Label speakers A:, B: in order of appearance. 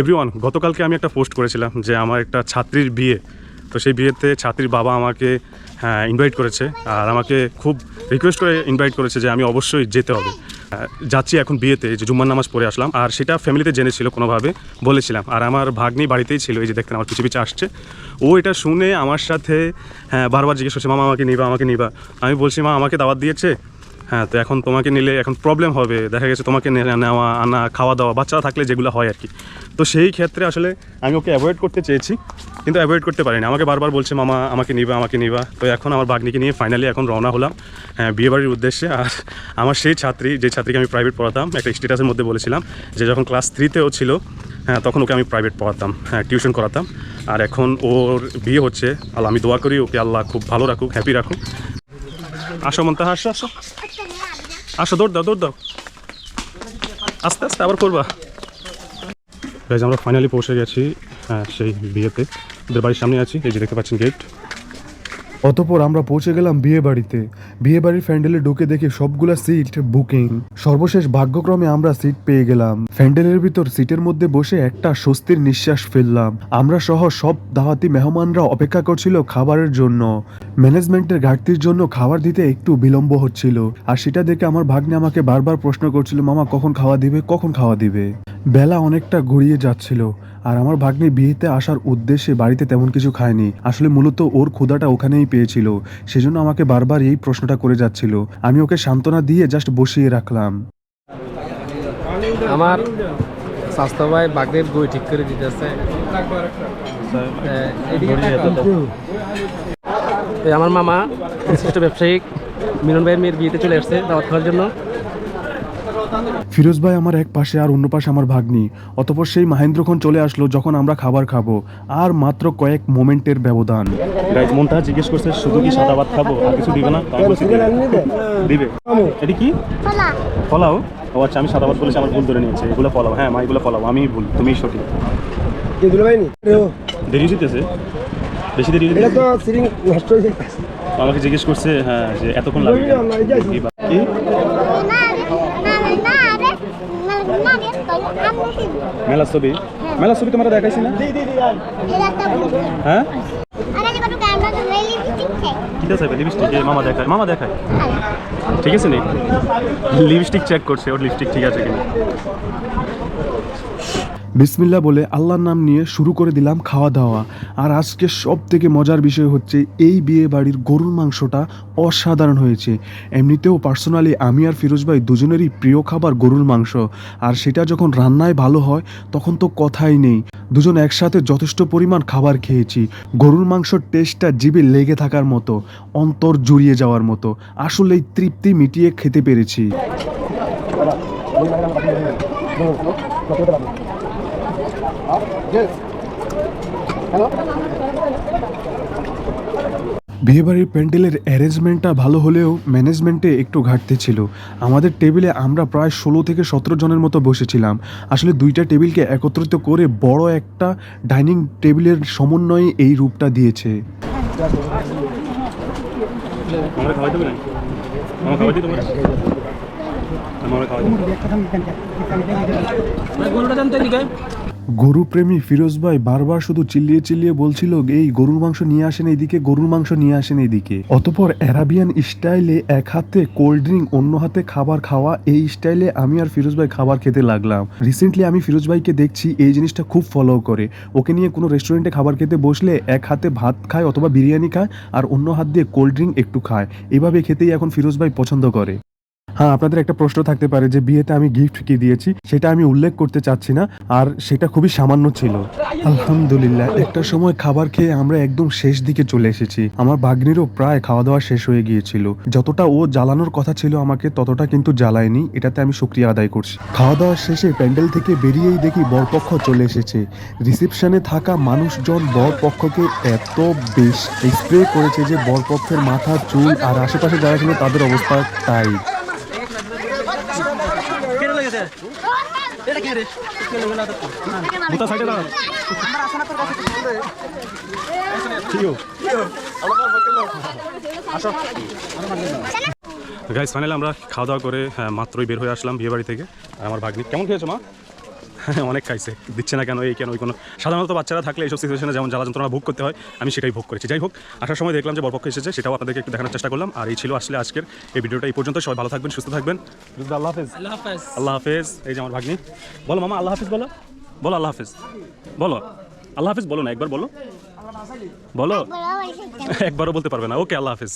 A: Everyone গতকালকে আমি একটা পোস্ট করেছিলাম যে আমার একটা ছাত্রীর বিয়ে। তো সেই বিয়েতে ছাত্রীর বাবা আমাকে হ্যাঁ ইনভাইট করেছে। আর আমাকে খুব রিকোয়েস্ট করে ইনভাইট করেছে যে আমি অবশ্যই যেতে হবে। যাচ্ছি এখন বিয়েতে যে জুম্মার নামাজ পড়ে আসলাম। আর সেটা ফ্যামিলিতে জেনেছিল কোনোভাবে, বলেছিলাম। আর আমার ভাগ্নি বাড়িতেই ছিল, এই যে দেখতেন আমার পিছু পিছু আসছে। ও এটা শুনে আমার সাথে হ্যাঁ বারবার জিজ্ঞেস করছে, মামা, আমাকে নিবা আমাকে নিবা। আমি বলছি, মা, আমাকে দাওয়াত দিয়েছে? হ্যাঁ তো এখন তোমাকে নিলে এখন প্রবলেম হবে। দেখা গেছে তোমাকে নেওয়া, আনা খাওয়া দাওয়া বাচ্চারা থাকলে যেগুলো হয় আর কি তো সেই ক্ষেত্রে আসলে আমি ওকে অ্যাভয়েড করতে চেয়েছি, কিন্তু অ্যাভয়েড করতে পারিনি। আমাকে বারবার বলছে, মামা, আমাকে নিবা আমাকে নিবা। তো এখন আমার বাগনিকে নিয়ে ফাইনালি এখন রওনা হলাম হ্যাঁ বিয়েবাড়ির উদ্দেশ্যে। আর আমার সেই ছাত্রী, যে ছাত্রীকে আমি প্রাইভেট পড়াতাম, একটা স্টেটাসের মধ্যে বলেছিলাম যে যখন ক্লাস থ্রিতেও ছিল হ্যাঁ তখন ওকে আমি প্রাইভেট পড়াতাম হ্যাঁ টিউশন করাতাম। আর এখন ওর বিয়ে হচ্ছে, আল্লাহ, আমি দোয়া করি, ওকে আল্লাহ খুব ভালো রাখুক হ্যাপি রাখুক। আসো মন্তাহা, আসো আসো। আসো দৌড় দাও দৌড় দাও। আস্তে আস্তে আবার করবা। গাইজ আমরা ফাইনালি পৌঁছে গেছি হ্যাঁ সেই বিয়েতে। ওদের বাড়ির সামনে আছি এই যে দেখতে পাচ্ছেন গেট
B: অতপর আমরা পৌঁছে গেলাম বিয়ে বাড়িতে। বিয়ে বাড়ির ফ্যান্ডেলে ঢুকে দেখে সবগুলা সিট বুকিং সর্বশেষ ভাগ্যক্রমে আমরা সিট পেয়ে গেলাম। ফ্যান্ডেলের ভিতর সিটের মধ্যে বসে একটা স্বস্তির নিঃশ্বাস ফেললাম। আমরা সহ সব দাওয়াতি মেহমানরা অপেক্ষা করছিল খাবারের জন্য। ম্যানেজমেন্টের ঘাটতির জন্য খাবার দিতে একটু বিলম্ব হচ্ছিল। আর সেটা দেখে আমার ভাগ্নে আমাকে বারবার প্রশ্ন করছিল, মামা, কখন খাওয়া দিবে? কখন খাওয়া দিবে? বেলা অনেকটা ঘুরিয়ে যাচ্ছিল, আর আমার ভাগ্নে বিয়েতে আসার উদ্দেশ্যে বাড়িতে তেমন কিছু খায়নি। আসলে মূলত ওর ক্ষুধাটা ওখানেই পেয়েছিল, সেজন্য আমাকে বারবার এই প্রশ্নটা করে যাচ্ছিল। আমি ওকে সান্ত্বনা দিয়ে জাস্ট বসিয়ে রাখলাম।
C: আমার স্বাস্থ্য ভাই বাগদের বই ঠিক করে দিতেছে। আমার মামা বিশিষ্ট ব্যবসায়িক মিলন ভাইয়ের মেয়ের বিয়েতে চলে আসছে দাওয়াত খাওয়ার জন্য।
B: ফিরোজ ভাই আমার এক পাশে আর অন্য পাশে আমার ভাগ্নি। অতপর সেই মাহেন্দ্রক্ষণ চলে আসলো যখন আমরা খাবার খাব আর মাত্র কয়েক মোমেন্টের ব্যবধান।
A: গাইজ মনটা জিজ্ঞেস করছে শুধু কি সাদা ভাত খাব? আর কিছু দিবে না? দিবে। এটি কি? পোলাও? ও আচ্ছা আমি সাদা ভাত বলেছি আমার ভুল ধরে নিয়েছে। এগুলো পোলাও হ্যাঁ মা এগুলো পোলাও আমি ভুল তুমি সঠিক। দেরি দিতেছে বেশি দেরি
D: এটা তো সিরিং নষ্ট হয়ে
A: আমাকে জিজ্ঞেস করছে হ্যাঁ যে এতক্ষণ লাগবে কি? মেলা ছবি? মেলা ছবি তোমরা দেখাইছি না? হ্যাঁ? কি আছে লিপস্টিক মামা দেখায় মামা দেখায়। ঠিক আছে নি? লিপস্টিক চেক করছে, ওর লিপস্টিক ঠিক আছে কিনা।
B: বিসমিল্লা বলে আল্লাহর নাম নিয়ে শুরু করে দিলাম খাওয়া দাওয়া আর আজকে সব থেকে মজার বিষয় হচ্ছে এই বিয়ে বাড়ির গরুর মাংসটা অসাধারণ হয়েছে। এমনিতেও পার্সোনালি আমি আর ফিরোজ ভাই দুজনেরই প্রিয় খাবার গরুর মাংস। আর সেটা যখন রান্নায় ভালো হয়, তখন তো কথাই নেই। দুজন একসাথে যথেষ্ট পরিমাণ খাবার খেয়েছি। গরুর মাংসর টেস্টটা জিভে লেগে থাকার মতো, অন্তর জুড়িয়ে যাওয়ার মতো। আসলেই তৃপ্তি মিটিয়ে খেতে পেরেছি। বিয়েবাড়ির প্যান্ডেলের অ্যারেঞ্জমেন্টটা ভালো হলেও ম্যানেজমেন্টে একটু ঘাটতি ছিল। আমাদের টেবিলে আমরা প্রায় ষোলো থেকে সতেরো জনের মতো বসেছিলাম। আসলে দুইটা টেবিলকে একত্রিত করে বড় একটা ডাইনিং টেবিলের সমন্বয়ে এই রূপটা দিয়েছে।
A: আমরা
B: গরুপ্রেমী ফিরোজ ভাই বারবার শুধু চিল্লিয়ে চিল্লিয়ে বলছিল, এই গরুর মাংস নিয়ে আসেন এইদিকে, গরুর মাংস নিয়ে আসেন এইদিকে। অতপর অ্যারাবিয়ান স্টাইলে এক হাতে কোল্ড ড্রিঙ্ক, অন্য হাতে খাবার খাওয়া, এই স্টাইলে আমি আর ফিরোজ ভাই খাবার খেতে লাগলাম। রিসেন্টলি আমি ফিরোজ ভাইকে দেখছি এই জিনিসটা খুব ফলো করে। ওকে নিয়ে কোনো রেস্টুরেন্টে খাবার খেতে বসলে এক হাতে ভাত খায় অথবা বিরিয়ানি খায় আর অন্য হাত দিয়ে কোল্ড ড্রিঙ্ক একটু খায়। এভাবে খেতেই এখন ফিরোজ ভাই পছন্দ করে। হ্যাঁ আপনাদের একটা প্রশ্ন থাকতে পারে যে বিয়েতে আমি গিফট কি দিয়েছি? সেটা আমি উল্লেখ করতে চাচ্ছি না, আর সেটা খুবই সামান্য ছিল। আলহামদুলিল্লাহ, একটা সময় খাবার খেয়ে আমরা একদম শেষ দিকে চলে এসেছি। আমার বাগ্নিরও প্রায় খাওয়া দাওয়া শেষ হয়ে গিয়েছিল। যতটা ও জ্বালানোর কথা ছিল আমাকে, ততটা কিন্তু জ্বালায়নি। এটাতে আমি শুক্রিয়া আদায় করছি। খাওয়া দাওয়া শেষে প্যান্ডেল থেকে বেরিয়েই দেখি বরপক্ষ চলে এসেছে। রিসেপশনে থাকা মানুষজন বরপক্ষকে এত বেশ স্প্রে করেছে যে বরপক্ষের মাথা, চুল আর আশেপাশে যারা ছিল তাদের অবস্থা তাই।
A: সাইডে ঠিক গাইস ফাইনালি আমরা খাওয়া দাওয়া করে হ্যাঁ, মাত্রই বের হয়ে আসলাম বিয়ে বাড়ি থেকে। আর আমার ভাগ্নি কেমন খেয়েছো মা? অনেক খাইছে। দিচ্ছে না কেন এই কেন ওই কোনো। সাধারণত বাচ্চারা থাকলে এইসব সিচুয়েশনে যেমন জ্বালা যন্ত্রণা ভোগ করতে হয় আমি সেটাই ভোগ করেছি। যাই হোক আসার সময় দেখলাম যে বরপক্ষ এসেছে সেটাও আপনাদেরকে একটু দেখানোর চেষ্টা করলাম। আর এই ছিল আসলে আজকের এই ভিডিওটা এই পর্যন্ত। সবাই ভালো থাকবেন সুস্থ থাকবেন। আল্লাহ হাফেজ।
C: আল্লাহ হাফেজ।
A: আল্লাহ হাফেজ। এই যে আমার ভাগ্নি। বলো মামা আল্লাহ হাফেজ বলো। বলো আল্লাহ হাফেজ। বলো। আল্লাহ হাফেজ বলো না একবার বলো। বলো। একবারও বলতে পারবে না। ওকে আল্লাহ হাফেজ।